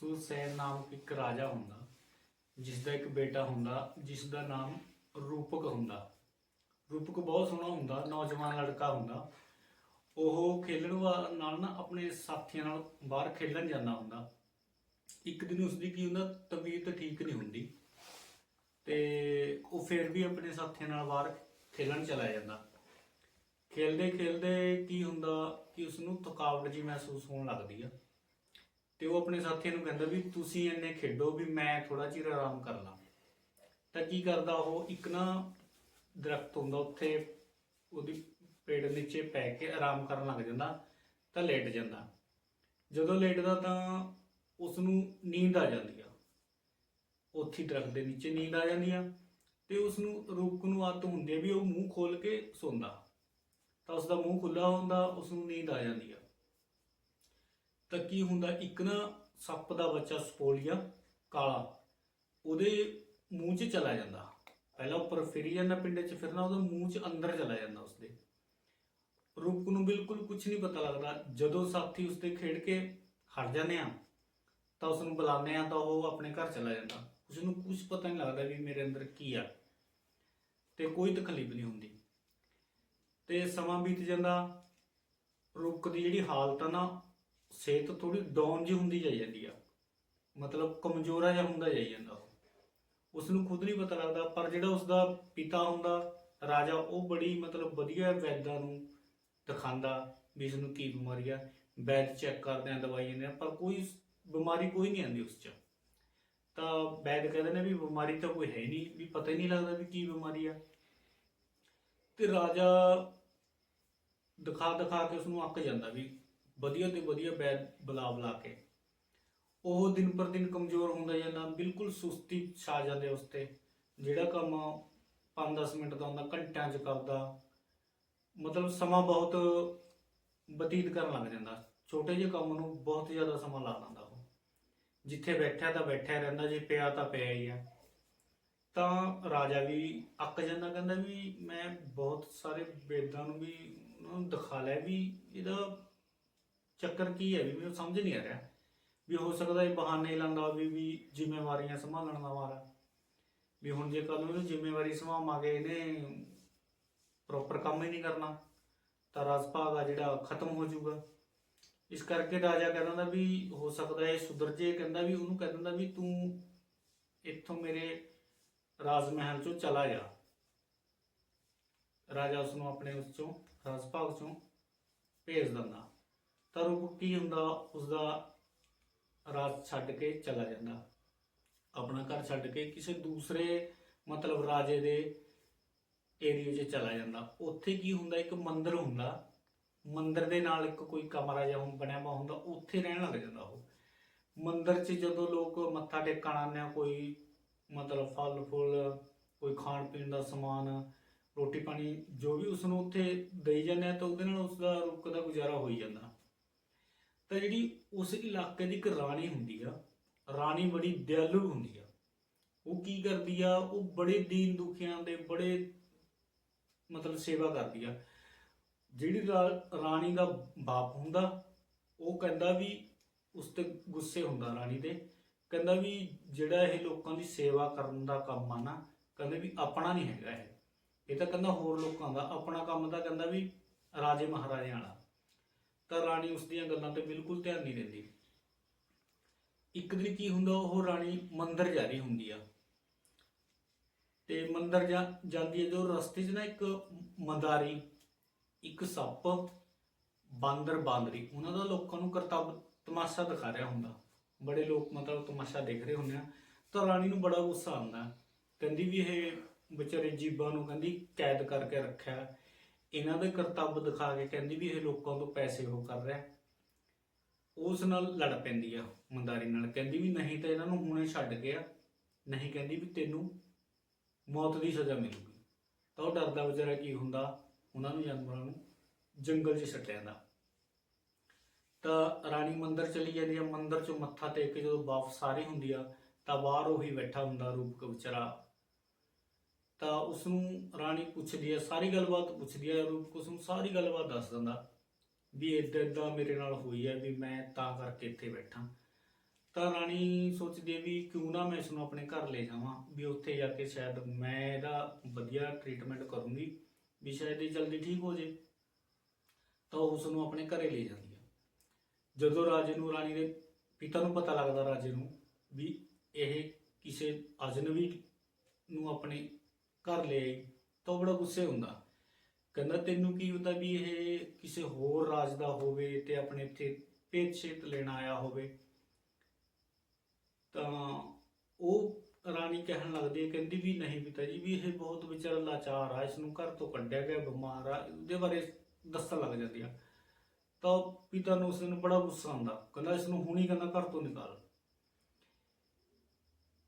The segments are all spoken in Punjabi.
ਸੁਸੈਨ ਨਾਮ ਇੱਕ ਰਾਜਾ ਹੁੰਦਾ ਜਿਸ ਦਾ ਇੱਕ ਬੇਟਾ ਹੁੰਦਾ ਜਿਸ ਦਾ ਨਾਮ ਰੂਪਕ ਹੁੰਦਾ। ਰੂਪਕ ਬਹੁਤ ਸੋਹਣਾ ਹੁੰਦਾ, ਨੌਜਵਾਨ ਲੜਕਾ ਹੁੰਦਾ। ਉਹ ਖੇਲਣ ਨਾਲ ਨਾ ਆਪਣੇ ਸਾਥੀਆਂ ਨਾਲ ਬਾਹਰ ਖੇਲਣ ਜਾਂਦਾ ਹੁੰਦਾ। ਇੱਕ ਦਿਨ ਉਸਦੀ ਕੀ ਹੁੰਦਾ, ਤਬੀਅਤ ਠੀਕ ਨਹੀਂ ਹੁੰਦੀ। ਤੇ ਉਹ ਫਿਰ ਵੀ ਆਪਣੇ ਸਾਥੀਆਂ ਨਾਲ ਬਾਹਰ ਖੇਲਣ ਚਲਾ ਜਾਂਦਾ। ਖੇਲਦੇ ਖੇਲਦੇ ਕੀ ਹੁੰਦਾ ਕਿ ਉਸ ਨੂੰ ਥਕਾਵਟ ਜੀ ਮਹਿਸੂਸ ਹੋਣ ਲੱਗਦੀ ਆ। ਤੇ ਉਹ ਆਪਣੇ ਸਾਥੀਆਂ ਨੂੰ ਕਹਿੰਦਾ ਵੀ ਤੁਸੀਂ ਇੰਨੇ ਖੇਡੋ ਵੀ ਮੈਂ ਥੋੜਾ ਚਿਰ ਆਰਾਮ ਕਰ ਲਾਂ। ਤਾਂ ਕੀ ਕਰਦਾ ਉਹ? ਇੱਕ ਨਾ ਦਰਖਤ ਹੁੰਦਾ ਉੱਥੇ, ਉਹਦੀ ਪੇੜ ਨੀਚੇ ਪੈ ਕੇ ਆਰਾਮ ਕਰਨ ਲੱਗ ਜਾਂਦਾ ਤਾਂ ਲੇਟ ਜਾਂਦਾ। ਜਦੋਂ ਲੇਟਦਾ ਤਾਂ ਉਸ ਨੂੰ ਨੀਂਦ ਆ ਜਾਂਦੀ ਆ। ਉੱਥੇ ਦਰਖਤ ਦੇ ਨੀਚੇ ਨੀਂਦ ਆ ਜਾਂਦੀ ਆ ਤੇ ਉਸ ਨੂੰ ਰੂਪ ਨੂੰ ਆਦਤ ਹੁੰਦੀ ਹੈ ਵੀ ਉਹ ਮੂੰਹ ਖੋਲ ਕੇ ਸੌਂਦਾ। ਤਾਂ ਉਸ ਦਾ ਮੂੰਹ ਖੁੱਲਾ ਹੁੰਦਾ ਉਸ ਨੂੰ ਨੀਂਦ ਆ ਜਾਂਦੀ ਆ। ਤਾਂ ਕੀ ਹੁੰਦਾ, ਇੱਕ ਨਾ ਸੱਪ ਦਾ ਬੱਚਾ ਸਪੋਲੀਆ ਕਾਲਾ, ਉਹਦੇ ਮੂੰਹ 'ਚ ਚਲਾ ਜਾਂਦਾ। ਪਹਿਲਾਂ ਉੱਪਰ ਫਿਰੀ ਜਾਂਦਾ ਪਿੰਡੇ 'ਚ ਫਿਰਨਾ ਉਹਦੇ ਮੂੰਹ 'ਚ ਅੰਦਰ ਚਲਾ ਜਾਂਦਾ ਉਸਦੇ। ਰੂਪ ਨੂੰ ਬਿਲਕੁਲ ਕੁਝ ਨਹੀਂ ਪਤਾ ਲੱਗਦਾ। ਜਦੋਂ ਸਾਥੀ ਉਸਦੇ ਖੇਡ ਕੇ ਹਟ ਜਾਂਦੇ ਆ, ਤਾਂ ਉਸ ਨੂੰ ਬੁਲਾਉਂਦੇ ਆ, ਤਾਂ ਉਹ ਆਪਣੇ ਘਰ ਚਲਾ ਜਾਂਦਾ। ਉਸ ਨੂੰ ਕੁਝ ਪਤਾ ਨਹੀਂ ਲੱਗਦਾ ਵੀ ਮੇਰੇ ਅੰਦਰ ਕੀ ਆ, ਤੇ ਕੋਈ ਤਕਲੀਫ ਨਹੀਂ ਹੁੰਦੀ। ਤੇ ਸਮਾਂ ਬੀਤ ਜਾਂਦਾ, ਰੁੱਖ ਦੀ ਜਿਹੜੀ ਹਾਲਤ ਆ ਨਾ ਸਿਹਤ ਥੋੜੀ ਡਾਊਨ ਜੀ ਹੁੰਦੀ ਜਾਈ ਜਾਂਦੀ ਆ। ਮਤਲਬ ਕਮਜ਼ੋਰਾ ਜਿਹਾ ਹੁੰਦਾ ਜਾਈ ਜਾਂਦਾ ਉਹ। ਉਸ ਨੂੰ ਖੁਦ ਨਹੀਂ ਪਤਾ ਲੱਗਦਾ, ਪਰ ਜਿਹੜਾ ਉਸ ਦਾ ਪਿਤਾ ਹੁੰਦਾ, ਰਾਜਾ, ਉਹ ਬੜੀ ਮਤਲਬ ਵਧੀਆ ਵੈਦਾਂ ਨੂੰ ਦਿਖਾਉਂਦਾ ਵੀ ਇਸ ਨੂੰ ਕੀ ਬਿਮਾਰੀ ਆ। ਵੈਦ ਚੈੱਕ ਕਰਦੇ ਆ, ਦਵਾਈ ਦਿੰਦੇ ਆ, ਪਰ ਕੋਈ ਬਿਮਾਰੀ ਕੋਈ ਨਹੀਂ ਆਉਂਦੀ ਉਸ 'ਚ। ਤਾਂ ਵੈਦ ਕਹਿੰਦੇ ਨੇ ਵੀ ਬਿਮਾਰੀ ਤਾਂ ਕੋਈ ਹੈ ਹੀ ਨਹੀਂ, ਵੀ ਪਤਾ ਹੀ ਨਹੀਂ ਲੱਗਦਾ ਵੀ ਕੀ ਬਿਮਾਰੀ ਆ। ਤੇ ਰਾਜਾ ਦਿਖਾ ਦਿਖਾ ਕੇ ਉਸ ਨੂੰ ਅੱਕ ਜਾਂਦਾ ਵੀ ਵਧੀਆ ਤੇ ਵਧੀਆ ਵੈਦ ਬੁਲਾਵ ਲਾ ਕੇ। ਉਹ ਦਿਨ ਪਰ ਦਿਨ ਕਮਜ਼ੋਰ ਹੁੰਦਾ ਜਾਂਦਾ, ਬਿਲਕੁਲ ਸੁਸਤੀ ਛਾ ਜਾਂਦੇ ਉਸ ਤੇ। ਜਿਹੜਾ ਕੰਮ 5-10 ਮਿੰਟ ਦਾ ਹੁੰਦਾ, ਘੰਟਿਆਂ 'ਚ ਕਰਦਾ। ਮਤਲਬ ਸਮਾਂ ਬਹੁਤ ਬਤੀਤ ਕਰਨ ਲੱਗ ਜਾਂਦਾ। ਛੋਟੇ ਜਿਹੇ ਕੰਮ ਨੂੰ ਬਹੁਤ ਜ਼ਿਆਦਾ ਸਮਾਂ ਲਾ ਦਿੰਦਾ ਉਹ। ਜਿੱਥੇ ਬੈਠਾ ਤਾਂ ਬੈਠਾ ਰਹਿੰਦਾ, ਜੇ ਪਿਆ ਤਾਂ ਪਿਆ ਹੀ ਆ। ਤਾਂ ਰਾਜਾ ਵੀ ਅੱਕ ਜਾਂਦਾ, ਕਹਿੰਦਾ ਵੀ ਮੈਂ ਬਹੁਤ ਸਾਰੇ ਵੇਦਾਂ ਨੂੰ ਵੀ, ਉਹਨਾਂ ਨੂੰ ਦਿਖਾ ਲਿਆ ਵੀ ਇਹਦਾ ਚੱਕਰ ਕੀ ਹੈ ਵੀ ਮੈਨੂੰ ਸਮਝ ਨਹੀਂ ਆ ਰਿਹਾ ਵੀ ਹੋ ਸਕਦਾ ਇਹ ਬਹਾਨੇ ਲਾਉਂਦਾ ਵੀ ਵੀ ਜ਼ਿੰਮੇਵਾਰੀਆਂ ਸੰਭਾਲਣ ਦਾ ਮਾਰਾ ਵੀ ਹੁਣ ਜੇ ਕੱਲ ਨੂੰ ਇਹਨੂੰ ਜ਼ਿੰਮੇਵਾਰੀ ਸੰਭਾਵਾਂਗੇ, ਇਹਨੇ ਪ੍ਰੋਪਰ ਕੰਮ ਹੀ ਨਹੀਂ ਕਰਨਾ, ਤਾਂ ਰਾਜ ਭਾਗ ਆ ਜਿਹੜਾ ਖਤਮ ਹੋ ਜਾਊਗਾ। ਇਸ ਕਰਕੇ ਰਾਜਾ ਕਹਿੰਦਾ ਵੀ ਹੋ ਸਕਦਾ ਇਹ ਸੁਧਰ ਜੇ, ਕਹਿੰਦਾ ਵੀ ਉਹਨੂੰ ਕਹਿ ਦਿੰਦਾ ਵੀ ਤੂੰ ਇੱਥੋਂ ਮੇਰੇ ਰਾਜ ਮਹਿਲ ਚੋਂ ਚਲਾ ਜਾ। ਰਾਜਾ ਉਸ ਨੂੰ ਆਪਣੇ ਉਸ ਚੋਂ ਰਾਜ ਭਾਗ ਚੋਂ ਭੇਜ ਦਿੰਦਾ। ਤਾਂ ਰੂਪ ਕੀ ਹੁੰਦਾ? ਉਸ ਦਾ ਰਾਜ ਛੱਡ ਕੇ ਚਲਾ ਜਾਂਦਾ। ਆਪਣਾ ਘਰ ਛੱਡ ਕੇ ਕਿਸੇ ਦੂਸਰੇ ਮਤਲਬ ਰਾਜੇ ਦੇ ਏਰੀਆ 'ਚ ਚਲਾ ਜਾਂਦਾ। ਉੱਥੇ ਕੀ ਹੁੰਦਾ? ਇੱਕ ਮੰਦਿਰ ਹੁੰਦਾ। ਮੰਦਿਰ ਦੇ ਨਾਲ ਇੱਕ ਕੋਈ ਕਮਰਾ ਜਿਹਾ ਹੁਣ ਬਣਿਆ ਵਾ ਹੁੰਦਾ, ਉੱਥੇ ਰਹਿਣ ਲੱਗ ਜਾਂਦਾ ਉਹ। ਮੰਦਿਰ 'ਚ ਜਦੋਂ ਲੋਕ ਮੱਥਾ ਟੇਕਣ ਆਉਂਦੇ ਆ, ਕੋਈ ਮਤਲਬ ਫਲ ਫੁੱਲ, ਕੋਈ ਖਾਣ ਪੀਣ ਦਾ ਸਮਾਨ, ਰੋਟੀ ਪਾਣੀ, ਜੋ ਵੀ ਉਸ ਨੂੰ ਉੱਥੇ ਦੇਈ ਜਾਂਦੇ ਆ, ਤਾਂ ਉਹਦੇ ਨਾਲ ਉਸ ਦਾ ਰੁੱਕ ਦਾ ਗੁਜ਼ਾਰਾ ਹੋਈ ਜਾਂਦਾ। ਤਾਂ ਜਿਹੜੀ ਉਸ ਇਲਾਕੇ ਦੀ ਇੱਕ ਰਾਣੀ ਹੁੰਦੀ ਆ, ਰਾਣੀ ਬੜੀ ਦਿਆਲੂ ਹੁੰਦੀ ਆ। ਉਹ ਕੀ ਕਰਦੀ ਆ, ਉਹ ਬੜੇ ਦੀਨ ਦੁਖੀਆਂ ਦੇ ਬੜੇ ਮਤਲਬ ਸੇਵਾ ਕਰਦੀ ਆ। ਜਿਹੜੀ ਰਾਣੀ ਦਾ ਬਾਪ ਹੁੰਦਾ, ਉਹ ਕਹਿੰਦਾ ਵੀ ਉਸ ਤੇ ਗੁੱਸੇ ਹੁੰਦਾ ਰਾਣੀ ਦੇ ਕਹਿੰਦਾ ਵੀ ਜਿਹੜਾ ਇਹ ਲੋਕਾਂ ਦੀ ਸੇਵਾ ਕਰਨ ਦਾ ਕੰਮ ਆ ਨਾ, ਕਹਿੰਦੇ ਵੀ ਆਪਣਾ ਨਹੀਂ ਹੈਗਾ ਇਹ। ਇਹ ਤਾਂ ਕਹਿੰਦਾ ਹੋਰ ਲੋਕਾਂ ਦਾ, ਆਪਣਾ ਕੰਮ ਤਾਂ ਕਹਿੰਦਾ ਵੀ ਰਾਜੇ ਮਹਾਰਾਜਿਆਂ ਵਾਲਾ। ਤਾਂ ਰਾਣੀ ਉਸ ਦੀਆਂ ਗੱਲਾਂ ਤੇ ਬਿਲਕੁਲ ਧਿਆਨ ਨਹੀਂ ਦਿੰਦੀ। ਇੱਕ ਦਿਨ ਕੀ ਹੁੰਦਾ, ਉਹ ਰਾਣੀ ਮੰਦਰ ਜਾ ਰਹੀ ਹੁੰਦੀ ਆ। ਤੇ ਮੰਦਰ ਜਾ, ਜਾਂਦੀ ਹੈ ਜੋ ਰਸਤੇ 'ਚ ਨਾ ਇੱਕ ਮੰਦਾਰੀ, ਇੱਕ ਸੱਪ, ਬਾਂਦਰ, ਬਾਂਦਰੀ, ਉਹਨਾਂ ਦਾ ਲੋਕਾਂ ਨੂੰ ਕਰਤੱਵ ਤਮਾਸ਼ਾ ਦਿਖਾ ਰਿਹਾ ਹੁੰਦਾ। ਬੜੇ ਲੋਕ ਮਤਲਬ ਤਮਾਸ਼ਾ ਦੇਖ ਰਹੇ ਹੁੰਦੇ ਆ। ਤਾਂ ਰਾਣੀ ਨੂੰ ਬੜਾ ਗੁੱਸਾ ਆਉਂਦਾ। ਕਹਿੰਦੀ ਵੀ ਇਹ ਵਿਚਾਰੇ ਜੀਬਾਂ ਨੂੰ ਕਹਿੰਦੀ ਕੈਦ ਕਰਕੇ ਰੱਖਿਆ। ਇਹਨਾਂ ਦੇ ਕਰਤੱਵ ਦਿਖਾ ਕੇ ਕਹਿੰਦੀ ਵੀ ਇਹ ਲੋਕਾਂ ਤੋਂ ਪੈਸੇ ਉਹ ਕਰ ਰਿਹਾ। ਉਸ ਨਾਲ ਲੜ ਪੈਂਦੀ ਆ, ਮੰਦਾਰੀ ਨਾਲ। ਕਹਿੰਦੀ ਵੀ ਨਹੀਂ ਤਾਂ ਇਹਨਾਂ ਨੂੰ ਹੁਣੇ ਛੱਡ ਗਿਆ ਨਹੀਂ ਕਹਿੰਦੀ ਵੀ ਤੈਨੂੰ ਮੌਤ ਦੀ ਸਜ਼ਾ ਮਿਲੂਗੀ। ਤਾਂ ਉਹ ਡਰਦਾ ਵਿਚਾਰਾ ਕੀ ਹੁੰਦਾ? ਉਹਨਾਂ ਨੂੰ ਜਾਨਵਰਾਂ ਨੂੰ ਜੰਗਲ 'ਚ ਛੱਡ ਜਾਂਦਾ। ਤਾਂ ਰਾਣੀ ਮੰਦਰ ਚਲੀ ਜਾਂਦੀ ਆ। ਮੰਦਰ 'ਚੋਂ ਮੱਥਾ ਟੇਕ ਕੇ ਜਦੋਂ ਵਾਪਸ ਆ ਰਹੀ ਹੁੰਦੀ ਆ, ਤਾਂ ਬਾਹਰ ਉਹੀ ਬੈਠਾ ਹੁੰਦਾ ਰੂਪਕ ਵਿਚਾਰਾ। ਤਾਂ ਉਸ ਨੂੰ ਰਾਣੀ ਪੁੱਛਦੀ ਹੈ, ਸਾਰੀ ਗੱਲਬਾਤ ਪੁੱਛਦੀ ਹੈ ਰੂਪਕ ਨੂੰ ਸਾਰੀ ਗੱਲਬਾਤ ਦੱਸ ਦਿੰਦਾ ਵੀ ਏਦਾਂ ਏਦਾਂ ਮੇਰੇ ਨਾਲ ਹੋਈ ਹੈ ਵੀ ਮੈਂ ਤਾਂ ਕਰਕੇ ਇੱਥੇ ਬੈਠਾ। ਤਾਂ ਰਾਣੀ ਸੋਚਦੀ ਹੈ ਵੀ ਕਿਉਂ ਨਾ ਮੈਂ ਇਸ ਨੂੰ ਆਪਣੇ ਘਰ ਲੈ ਜਾਵਾਂ, ਵੀ ਉੱਥੇ ਜਾ ਕੇ ਸ਼ਾਇਦ ਮੈਂ ਇਹਦਾ ਵਧੀਆ ਟ੍ਰੀਟਮੈਂਟ ਕਰੂੰਗੀ, ਵੀ ਸ਼ਾਇਦ ਇਹ ਜਲਦੀ ਠੀਕ ਹੋ ਜੇ। ਤਾਂ ਉਹ ਉਸ ਨੂੰ ਆਪਣੇ ਘਰੇ ਲੈ ਜਾਂਦੀ ਹੈ। ਜਦੋਂ ਰਾਜੇ ਨੂੰ, ਰਾਣੀ ਦੇ ਪਿਤਾ ਨੂੰ ਪਤਾ ਲੱਗਦਾ, ਰਾਜੇ ਨੂੰ ਵੀ ਇਹ ਕਿਸੇ ਅਜਨਬੀ ਨੂੰ ਆਪਣੇ ਘਰ ਲੈ ਤਾਂ ਉਹ ਬੜਾ ਗੁੱਸੇ ਹੁੰਦਾ। ਕਹਿੰਦਾ, ਤੈਨੂੰ ਕੀ ਹੁੰਦਾ ਵੀ ਇਹ ਕਿਸੇ ਹੋਰ ਰਾਜ ਦਾ ਹੋਵੇ ਤੇ ਆਪਣੇ ਇੱਥੇ ਭੇਤ ਛੇਤ ਲੈਣ ਆਇਆ ਹੋਵੇ? ਤਾਂ ਉਹ ਰਾਣੀ ਕਹਿਣ ਲੱਗਦੀ ਹੈ, ਕਹਿੰਦੀ ਵੀ ਨਹੀਂ ਪਿਤਾ ਜੀ, ਵੀ ਇਹ ਬਹੁਤ ਵਿਚਾਰਾ ਲਾਚਾਰ ਆ, ਇਸ ਨੂੰ ਘਰ ਤੋਂ ਕੱਢਿਆ ਗਿਆ, ਬਿਮਾਰ ਆ, ਉਹਦੇ ਬਾਰੇ ਦੱਸਣ ਲੱਗ ਜਾਂਦੀ ਆ। ਤਾਂ ਪਿਤਾ ਨੂੰ ਉਸ ਨੂੰ ਬੜਾ ਗੁੱਸਾ ਆਉਂਦਾ, ਕਹਿੰਦਾ, ਇਸ ਨੂੰ ਹੁਣੀ ਕਹਿੰਦਾ ਘਰ ਤੋਂ ਨਿਕਾਲ।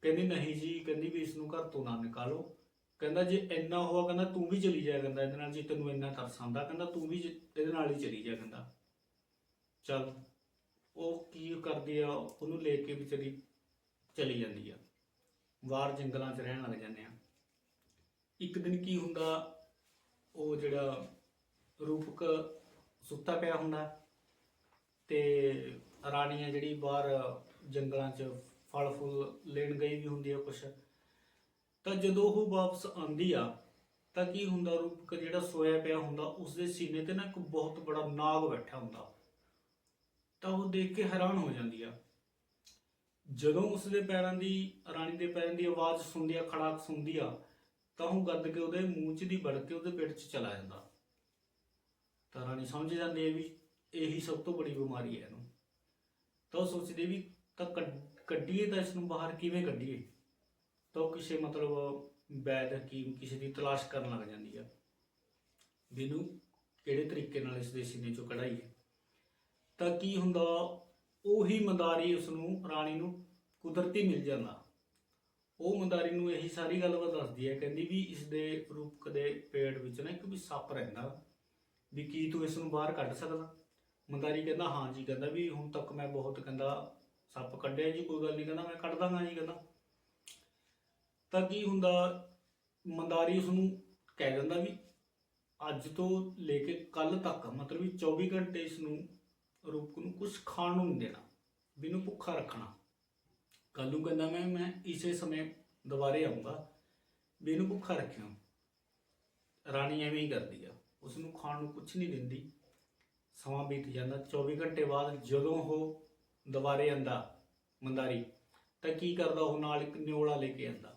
ਕਹਿੰਦੀ, ਨਹੀਂ ਜੀ, ਕਹਿੰਦੀ ਵੀ ਇਸ ਨੂੰ ਘਰ ਤੋਂ ਨਾ ਨਿਕਾਲੋ। ਕਹਿੰਦਾ ਜੇ ਇੰਨਾ ਹੋਆ, ਕਹਿੰਦਾ ਤੂੰ ਵੀ ਚਲੀ ਜਾ ਕਹਿੰਦਾ ਇਹਦੇ ਨਾਲ, ਜੇ ਤੈਨੂੰ ਇੰਨਾ ਤਰਸ ਆਉਂਦਾ, ਕਹਿੰਦਾ ਤੂੰ ਵੀ ਜ- ਇਹਦੇ ਨਾਲ ਹੀ ਚਲੀ ਜਾ ਕਹਿੰਦਾ ਚੱਲ, ਉਹ ਕੀ ਕਰਦੀ ਆ, ਉਹਨੂੰ ਲੈ ਕੇ ਵਿਚਾਰੀ ਚਲੀ ਜਾਂਦੀ ਆ। ਬਾਹਰ ਜੰਗਲਾਂ 'ਚ ਰਹਿਣ ਲੱਗ ਜਾਂਦੇ ਆ। ਇੱਕ ਦਿਨ ਕੀ ਹੁੰਦਾ, ਉਹ ਜਿਹੜਾ ਰੂਪਕ ਸੁੱਤਾ ਪਿਆ ਹੁੰਦਾ ਤੇ ਰਾਣੀ ਆ ਜਿਹੜੀ ਬਾਹਰ ਜੰਗਲਾਂ 'ਚ ਫਲ ਫੁੱਲ ਲੈਣ ਗਈ ਵੀ ਹੁੰਦੀ ਆ ਕੁਛ ਤਾਂ ਜਦੋਂ ਉਹ ਵਾਪਸ ਆਂਦੀ ਆ, ਤਾਂ ਕੀ ਹੁੰਦਾ ਰੂਪਕ ਜਿਹੜਾ ਸੋਇਆ ਪਿਆ ਹੁੰਦਾ ਉਸ ਦੇ ਸੀਨੇ ਤੇ ਨਾ ਇੱਕ ਬਹੁਤ ਬੜਾ ਨਾਗ ਬੈਠਾ ਹੁੰਦਾ। ਤਾਂ ਉਹ ਦੇਖ ਕੇ ਹੈਰਾਨ ਹੋ ਜਾਂਦੀ ਆ। ਜਦੋਂ ਉਸ ਦੇ ਪੈਰਾਂ ਦੀ, ਰਾਣੀ ਦੇ ਪੈਰਾਂ ਦੀ ਆਵਾਜ਼ ਸੁਣਦੀ ਆ, ਖੜਾਕ ਸੁਣਦੀ ਆ, ਤਾਂ ਉਹ ਗੱਦ ਕੇ ਉਹਦੇ ਮੂੰਹ 'ਚ ਦੀ ਵੜ ਕੇ ਉਹਦੇ ਪੇਟ 'ਚ ਚਲਾ ਜਾਂਦਾ। ਤਾਂ ਰਾਣੀ ਸਮਝ ਜਾਂਦੀ ਹੈ ਵੀ ਇਹੀ ਸਭ ਤੋਂ ਬੜੀ ਬਿਮਾਰੀ ਹੈ ਇਹਨੂੰ। ਤਾਂ ਉਹ ਸੋਚਦੀ ਵੀ ਤਾਂ ਕੱਢੀਏ ਤਾਂ ਇਸ ਨੂੰ ਬਾਹਰ ਕਿਵੇਂ ਕੱਢੀਏ? ਤਾਂ ਉਹ ਕਿਸੇ ਮਤਲਬ ਵੈਦ ਹਕੀਮ ਕਿਸੇ ਦੀ ਤਲਾਸ਼ ਕਰਨ ਲੱਗ ਜਾਂਦੀ ਆ। ਵੀ ਇਹਨੂੰ ਕਿਹੜੇ ਤਰੀਕੇ ਨਾਲ ਇਸ ਦੇ ਸੀਨੇ ਚੋਂ ਕਢਾਈਏ ਤਾਂ ਕੀ ਹੁੰਦਾ, ਉਹੀ ਮੰਦਾਰੀ ਉਸ ਨੂੰ ਰਾਣੀ ਨੂੰ ਕੁਦਰਤੀ ਮਿਲ ਜਾਂਦਾ। ਉਹ ਮੰਦਾਰੀ ਨੂੰ ਇਹੀ ਸਾਰੀ ਗੱਲਬਾਤ ਦੱਸਦੀ ਹੈ, ਕਹਿੰਦੀ ਵੀ ਇਸ ਦੇ ਰੂਪਕ ਦੇ ਪੇਟ ਵਿੱਚ ਨਾ ਇੱਕ ਵੀ ਸੱਪ ਰਹਿੰਦਾ। ਵੀ ਕੀ ਤੂੰ ਇਸ ਨੂੰ ਬਾਹਰ ਕੱਢ ਸਕਦਾ? ਮੰਦਾਰੀ ਕਹਿੰਦਾ, ਹਾਂ ਜੀ, ਕਹਿੰਦਾ ਵੀ ਹੁਣ ਤੱਕ ਮੈਂ ਬਹੁਤ ਕਹਿੰਦਾ ਸੱਪ ਕੱਢਿਆ ਜੀ, ਕੋਈ ਗੱਲ ਨਹੀਂ, ਕਹਿੰਦਾ ਮੈਂ ਕੱਢ ਦਾਂਗਾ ਜੀ, ਕਹਿੰਦਾ। ਤਾਂ ਕੀ ਹੁੰਦਾ, ਮੰਦਾਰੀ ਉਸ ਨੂੰ ਕਹਿ ਦਿੰਦਾ ਵੀ ਅੱਜ ਤੋਂ ਲੈ ਕੇ ਕੱਲ ਤੱਕ, ਮਤਲਬ ਵੀ 24 ਘੰਟੇ ਇਸ ਨੂੰ ਰੂਪਕ ਨੂੰ ਕੁਝ ਖਾਣ ਨੂੰ ਨਹੀਂ ਦੇਣਾ, ਵੀ ਇਹਨੂੰ ਭੁੱਖਾ ਰੱਖਣਾ। ਕੱਲ ਨੂੰ ਕਹਿੰਦਾ ਮੈਂ ਮੈਂ ਇਸੇ ਸਮੇਂ ਦੁਬਾਰੇ ਆਉਂਗਾ ਵੀ ਭੁੱਖਾ ਰੱਖਿਓ ਰਾਣੀ ਐਵੇਂ ਹੀ ਕਰਦੀ ਆ ਉਸ ਨੂੰ ਖਾਣ ਨੂੰ ਕੁਝ ਨਹੀਂ ਦਿੰਦੀ। ਸਮਾਂ ਬੀਤ ਜਾਂਦਾ 24 ਘੰਟੇ ਬਾਅਦ ਜਦੋਂ ਉਹ ਦੁਬਾਰੇ ਆਂਦਾ ਮੰਦਾਰੀ, ਤਾਂ ਕੀ ਕਰਦਾ ਉਹ ਨਾਲ ਇੱਕ ਨਿਓਲਾ ਲੈ ਕੇ ਆਂਦਾ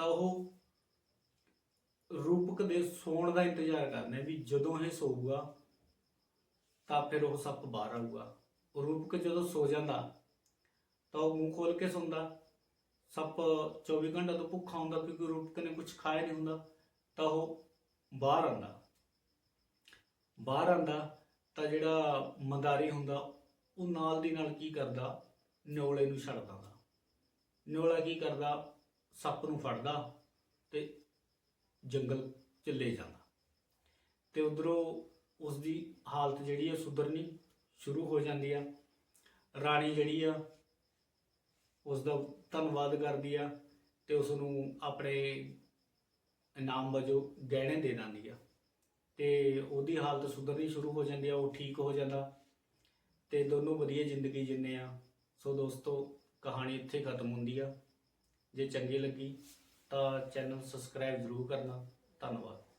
ਤਾਂ ਉਹ ਰੂਪਕ ਦੇ ਸੌਣ ਦਾ ਇੰਤਜ਼ਾਰ ਕਰਨੇ ਵੀ ਜਦੋਂ ਇਹ ਸੋਊਗਾ, ਤਾਂ ਫਿਰ ਉਹ ਸੱਪ ਬਾਹਰ ਆਊਗਾ। ਰੂਪਕ ਜਦੋਂ ਸੋ ਜਾਂਦਾ, ਤਾਂ ਉਹ ਮੂੰਹ ਖੋਲ ਕੇ ਸੌਂਦਾ। ਸੱਪ 24 ਘੰਟੇ ਤੋਂ ਭੁੱਖਾ ਹੁੰਦਾ ਕਿਉਂਕਿ ਰੂਪਕ ਨੇ ਕੁਝ ਖਾਇਆ ਨਹੀਂ ਹੁੰਦਾ, ਤਾਂ ਉਹ ਬਾਹਰ ਆਂਦਾ ਬਾਹਰ ਆਂਦਾ ਤਾਂ ਜਿਹੜਾ ਮੰਦਾਰੀ ਹੁੰਦਾ, ਉਹ ਨਾਲ ਦੀ ਨਾਲ ਕੀ ਕਰਦਾ? ਨਿਓਲੇ ਨੂੰ ਛੱਡ ਦਿੰਦਾ। ਨਿਓਲਾ ਕੀ ਕਰਦਾ? ਸੱਪ ਨੂੰ ਫੜਦਾ ਤੇ ਜੰਗਲ ਚ ਲੈ ਜਾਂਦਾ। ਤੇ ਉਧਰੋਂ ਉਸ ਦੀ ਹਾਲਤ ਜਿਹੜੀ ਹੈ ਸੁਧਰਨੀ ਸ਼ੁਰੂ ਹੋ ਜਾਂਦੀ ਆ। ਰਾਣੀ ਜਿਹੜੀ ਆ ਉਸ ਦਾ ਧੰਨਵਾਦ ਕਰਦੀ ਆ ਤੇ ਉਸ ਨੂੰ ਆਪਣੇ ਇਨਾਮ ਵਜੋਂ ਗਹਿਣੇ ਦੇ ਦਿੰਦੀ ਆ। ਤੇ ਉਹਦੀ ਹਾਲਤ ਸੁਧਰਨੀ ਸ਼ੁਰੂ ਹੋ ਜਾਂਦੀ ਆ, ਉਹ ਠੀਕ ਹੋ ਜਾਂਦਾ। ਤੇ ਦੋਨੋਂ ਵਧੀਆ ਜ਼ਿੰਦਗੀ ਜਿੰਨੇ ਆ। ਸੋ ਦੋਸਤੋ, ਕਹਾਣੀ ਇੱਥੇ ਖਤਮ ਹੁੰਦੀ ਆ। ਜੇ ਚੰਗੀ ਲੱਗੀ ਤਾਂ ਚੈਨਲ ਸਬਸਕ੍ਰਾਈਬ ਜ਼ਰੂਰ ਕਰਨਾ। ਧੰਨਵਾਦ।